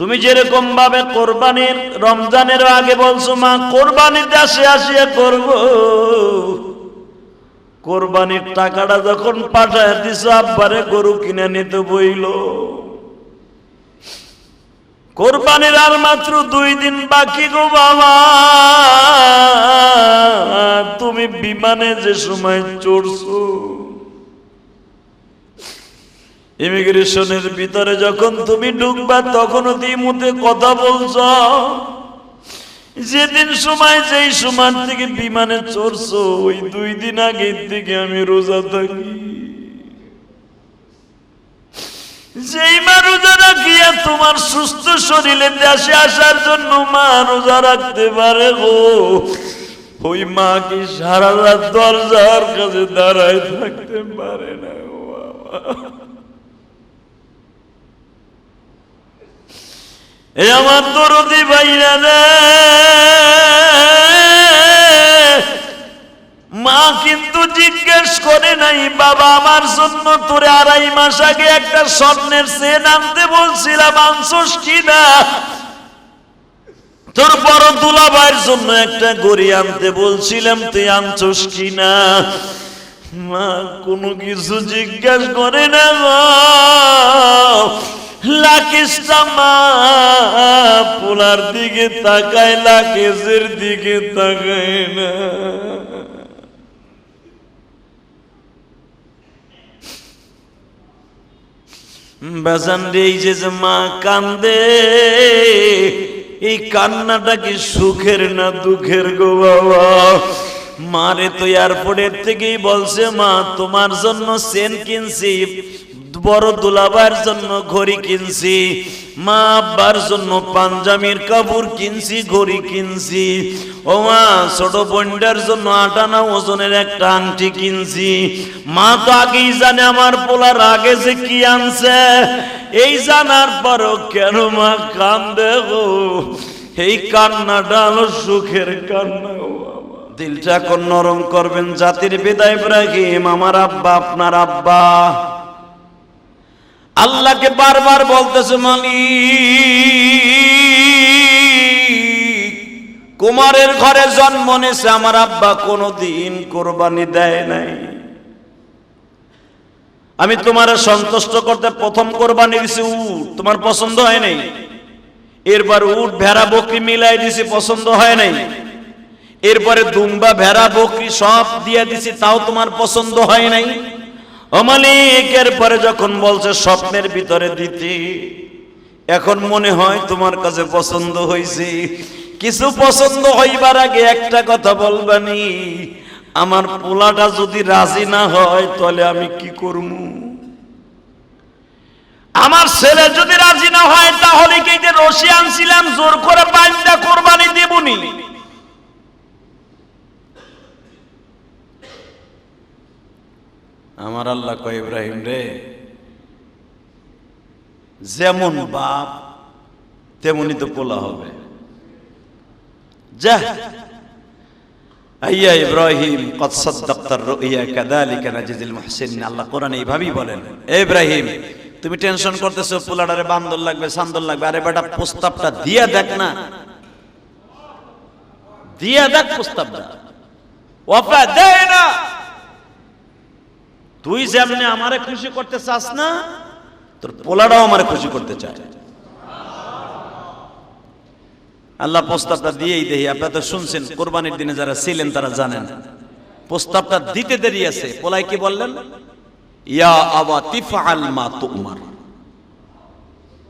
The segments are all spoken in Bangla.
তুমি যেরকম ভাবে কোরবানির, রমজানের আগে বলছো, মা, কোরবানির দেশে আসিয়া করব। কোরবানির টাকাটা যখন পাঠায় দিছ, আব্বারে গরু কিনে নিতে বইল। কোরবানির আর মাত্র দুই দিন বাকি গো বাবা। তুমি বিমানে যে সময় চড়ছো ইমিগ্রেশনের ভিতরে যখন তুমি ঢুকবা, তখনও দিমুতে কথা বলছ। যেদিন সময়, যেই সময় থেকে বিমানে চড়ছো, ওই দুই দিন আগের থেকে আমি রোজা থাকি। যেই মা রোজা রাখিয়া তোমার সুস্থ শরীরে দেশে আসার জন্য মা রোজা রাখতে পারে গো। ওই মা কি সারা রাত দরজার কাছে দাঁড়ায় থাকতে পারে না ও বাবা? এ আমার দরদি ভাইরা রে। মা কিন্তু জিজ্ঞেস করে নাই, বাবা, আমার জন্য তোরে আড়াই মাস আগে একটা স্বর্ণের সেন আনতে বলছিলাম, আনছোস কিনা তোর বড় দুলাভাইয়ের জন্য একটা গড়ি আনতে বলছিলাম, তুই আনছোস কিনা মা কোনো কিছু জিজ্ঞেস করে না গো লাকিসটা মা পোলার দিকে তাকায় লাকেশের দিকে তাকায় না। বেজান এই যে মা কান্দে, এই কান্নাটা কি সুখের না দুঃখের গো বাবা? মারে তো এয়ারপোর্টের থেকেই বলছে, মা, তোমার জন্য সেন কিনছি। বড় দুলাবার জন্য ঘড়ি কিনছি, মা আব্বার জন্য পাঞ্জামির কাপড় কিনছি, ঘড়ি কিনছি। ও মা, ছোট বোনটার জন্য আটানা ওজনের একটা আংটি কিনছি। মা তো আগেই জানে আমার পোলার আগে যে কি আনছে। এই জানার পরও কেন মা কান্দে গো? এই কান্নাটা হলো সুখের কান্না। দিলটা এখন নরম করবেন জাতির বিদায়, ইব্রাহিম, আমার আব্বা, আপনার আব্বা। আল্লাহকে বারবার বলতেছে মানি কুমারের ঘরে জন্ম নেছে আমার আব্বা কোনোদিন কোরবানি দেয় নাই। আমি তোমার সন্তুষ্ট করতে প্রথম কোরবানি দিছি উট, তোমার পছন্দ হয় নাই। এরপর উট, ভেড়া, বকরি মিলাই দিছি, পছন্দ হয় নাই। এরপরে দুম্বা, ভেড়া, বকরি সব দিয়ে দিছি, তাও তোমার পছন্দ হয় নাই। অমালিকের পরে যখন বলছে স্বপ্নের ভিতরে দিতে, এখন মনে হয় তোমার কাছে পছন্দ হয়েছে কিছু পছন্দ হইবার আগে একটা কথা বলবানি, আমার পোলাটা যদি রাজি না হয় তাহলে আমি কি করব? আমার ছেলে যদি রাজি না হয় তাহলে কি যে রশি আনছিলাম, জোর করে বান্দা কোরবানি দেবনি? আমার আল্লাহ ইব্রাহিম রে, যেমন বাপ, তেমনি তো পোলা হবে। যা। আইয়া ইব্রাহিম, কদ সাদ্দাক্তার রুইয়া কাযালিকা নাজিল মুহসিনিন আল্লাহ কোরআনে এইভাবেই বলেন ইব্রাহিম, তুমি টেনশন করতেছো পোলাডারে বান্দর লাগবে, সান্দর লাগবে। আরে বেটা, প্রস্তাবটা দিয়া দেখ না। দিয়া দেখ প্রস্তাবটা। ওয়াফা দেয় না। তুই যেমনি আমারে খুশি করতে চাস না, তোর পোলাটাও আমারে খুশি করতে চায়। আল্লাহ প্রস্তাবটা দিয়েই দেই আপনারা তো শুনছেন, কোরবানির দিনে যারা ছিলেন তারা জানেন। প্রস্তাবটা দিতে দেরি আছে পোলাই কি বললেন? ইয়া আবা তিফআল মা তুমার।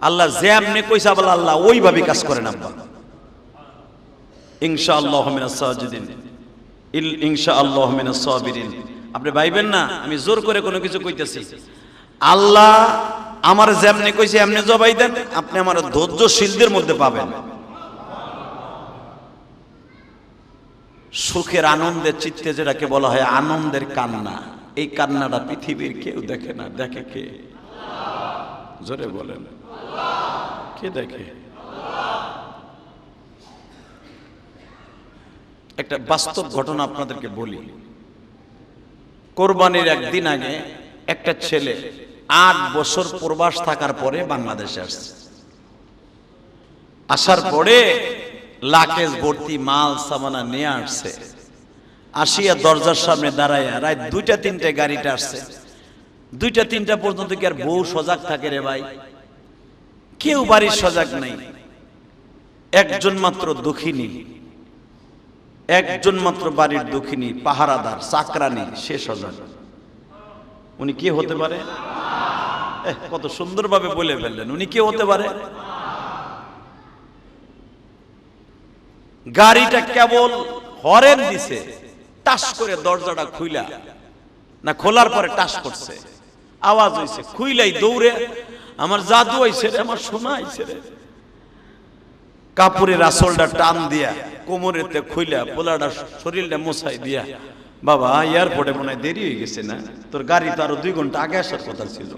আল্লাহ যেমনি কইসা বলে আল্লাহ ওইভাবে কাজ করেন আব্বা। ইনশাআল্লাহ মিনাস সাজিদিন। ইনশাআল্লাহ মিনাস সাবিরিন। আপনি ভাইবেন না, আমি জোর করে কোনো কিছু কইতেছি। আল্লাহ আমার যেমনি কইছে, এমনি জবাই দেন, আপনি আমার ধৈর্য ধৈর্যশীলদের মধ্যে পাবেন। সুখের আনন্দের চিত্তে যেটাকে বলা হয় আনন্দের কান্না। এই কান্নাটা পৃথিবীর কেউ দেখে না, দেখে কে? জোরে বলেন। কে দেখে? একটা বাস্তব ঘটনা আপনাদেরকে বলি। কোরবানির একদিন আগে একটা ছেলে আট বছর প্রবাস থাকার পরে বাংলাদেশে আসছে। আসার পরে লাকেজ ভর্তি মাল সামানা নিয়ে আসছে। আসিয়া দরজার সামনে দাঁড়াইয়া রায় দুইটা তিনটে গাড়িটা আসছে। দুইটা তিনটা পর্যন্ত কি আর বউ সজাগ থাকে রে ভাই? কেউ বাড়ির সজাগ নাই। একজন মাত্র দুঃখিনী। একজন মাত্র বাড়ির দুঃখিনী, পাহারাদার, চাকরানি সে সজাগ উনি কে হতে পারে? কত সুন্দরভাবে বলে ফেললেন। উনি কে হতে পারে? গাড়িটা কেবল হরেন দিছে, টাস করে দরজাটা খুইলা। না, খোলার পরে টাস করছে। আওয়াজ হইছে, খুইলাই দৌড়ে। আমার জাদু হইছে আমার সোনা হইছে রে। কাপড়ের আসলটা টান দিয়া কোমরেতে খুইলা পোলাটা শরীরটা মোছাই দিয়া, বাবা, এয়ারপোর্টে মনে হয় দেরি হয়ে গেছে না? তোর গাড়ি তো আরও দুই ঘণ্টা আগে আসার কথা ছিল।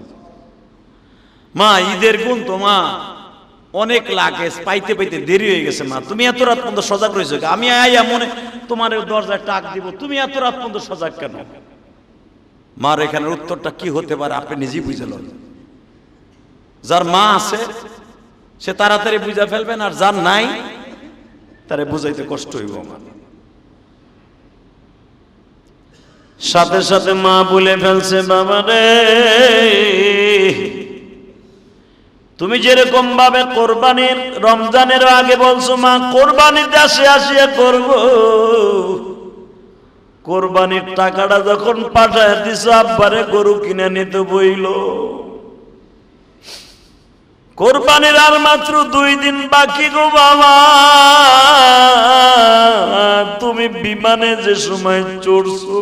মা, ঈদের গুণ তো, মা। অনেক লাগে পাইতে পাইতে দেরি হয়ে গেছে, মা। তুমি এত রাত পর্যন্ত সজাগ রয়েছো আমি আইয়া মনে তোমার দরজায় টাক দিব, তুমি এত রাত পর্যন্ত সজাগ কেন? মার, এখানের উত্তরটা কি হতে পারে আপনি নিজেই বুঝে লন। যার মা আছে, সে তাড়াতাড়ি বুঝা ফেলবেন আর যার নাই তারে বুঝাইতে কষ্ট হইব আমার। সাথে সাথে মা বলে ফেলছে, বাবা রে, তুমি যেরকম ভাবে কোরবানির, রমজানের আগে বলছো, মা কোরবানির দেশে আসিয়া করব। কোরবানির টাকাটা যখন পাঠায় দিছ, আব্বারে গরু কিনে নিতে বইল। কোরবানির আর মাত্র দুই দিন বাকি গো বাবা। তুমি বিমানে যে সময় চড়ছো,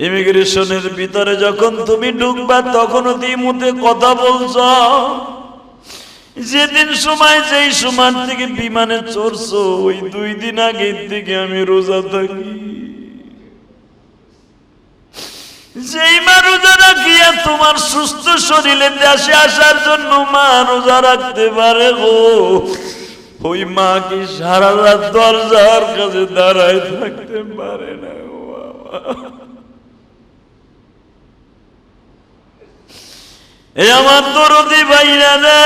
ইমিগ্রেশনের ভিতরে যখন তুমি ঢুকবা, তখনও দিমুতে কথা বলছ। যেদিন সময়, যেই সময় থেকে বিমানে চড়ছো, ওই দুই দিন আগে থেকে আমি রোজা থাকি। যেই মা রোজা রাখিয়া তোমার সুস্থ শরীরে দেশে আসার জন্য মা রোজা রাখতে পারে গো। ওই মা কি সারা রাত দরজার কাছে দাঁড়ায় থাকতে পারে না এ আমার দরদি বাইরা রে।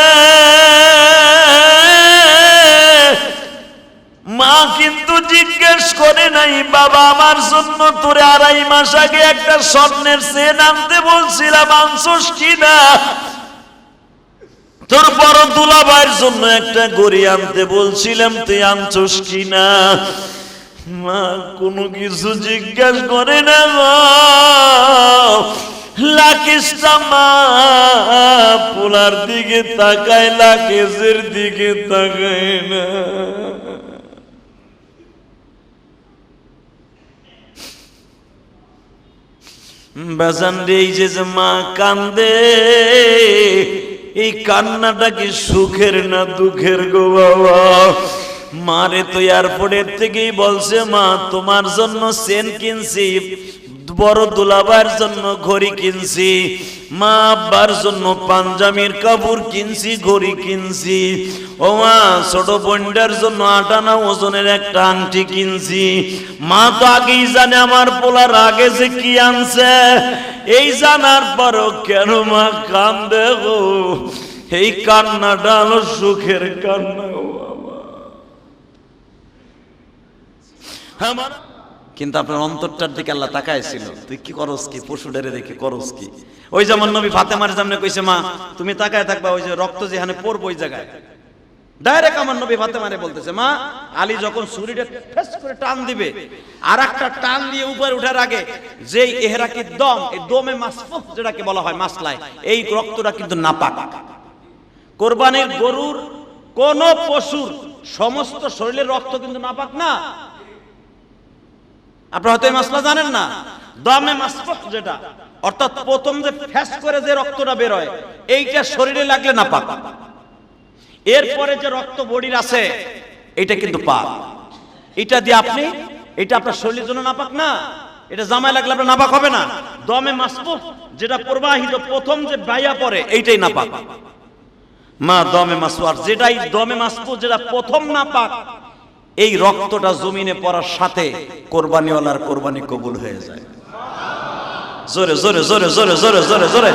নাই, বাবা, আমার জন্য তোরে আড়াই মাস আগে একটা স্বর্ণের সেন আনতে বলছিলাম, আনছোস কিনা তোর বড় দুলাভাইয়ের জন্য একটা গড়ি আনতে বলছিলাম, তুই আনছোস কিনা মা, কোনো কিছু জিজ্ঞেস করে না পোলার দিকে তাকায় লাকেশের দিকে তাকায় না। বেজান রে এই যে মা কান্দে, এই কান্নাটা কি সুখের না দুঃখের গো বাবা? মারে তো এয়ারপোর্টের থেকেই বলছে মা, তোমার জন্য সেন কিনছি। বড় দুলাবার জন্য ঘড়ি কিনছি, মা আব্বার জন্য পাঞ্জামির কাপড় কিনছি, ঘড়ি কিনছি। ও মা, ছোট বোনটার জন্য আটানা ওজনের একটা আংটি কিনছি। মা তো আগেই জানে আমার পোলার আগে যে কি আনছে। এই জানার পরও কেন মা কান্দে গো? এই কান্নাটা হলো সুখের কান্না আমার কিন্তু আপনার অন্তরটার দিকে আল্লাহ তাকাইছিল। তুই কি করস কি? পশু ডেরে দেখে করস কি? ওই যেমন নবী ফাতেমার সামনে কইছে, মা, তুমি তাকায় থাকবা, ওই যে রক্ত যেখানে পড়ব ওই জায়গায়। ডাইরেক্ট আমার নবী ফাতেমারে বলতেছে, মা, আলী যখন ছুরিটা ফেস করে টান দিবে আর একটা টান দিয়ে উপরে উঠার আগে যেই এহরাকি দম, এই দমে মাসফুফ যেটাকে বলা হয় মাসলায়, এই রক্তটা কিন্তু নাপাক। কোরবানির গরুর কোন পশুর সমস্ত শরীরের রক্ত কিন্তু নাপাক না আপনারা হয়তো এই জানেন না। দমে মাসফুফ যেটা, অর্থাৎ প্রথম যে ফ্যাস করে যে রক্তটা বের হয় এইটা শরীরে লাগলে না পাক। এরপরে যে রক্ত বডির আছে, এটা কিন্তু পাক। এটা দিয়ে আপনি, এটা আপনার শরীরের জন্য নাপাক না, এটা জামায় লাগলে আপনার নাপাক হবে না। দমে মাসফুফ যেটা প্রবাহিত, প্রথম যে বাইয়া পড়ে, এইটাই নাপাক। মা, দমে মাসফু যেটাই দমে মাসফু যেটা প্রথম নাপাক এই রক্তটা জমিনে পড়ার সাথে কোরবানিওয়ালার কোরবানি কবুল হয়ে যায়। জোরে জোরে জোরে জোরে জোরে জোরে জোরে।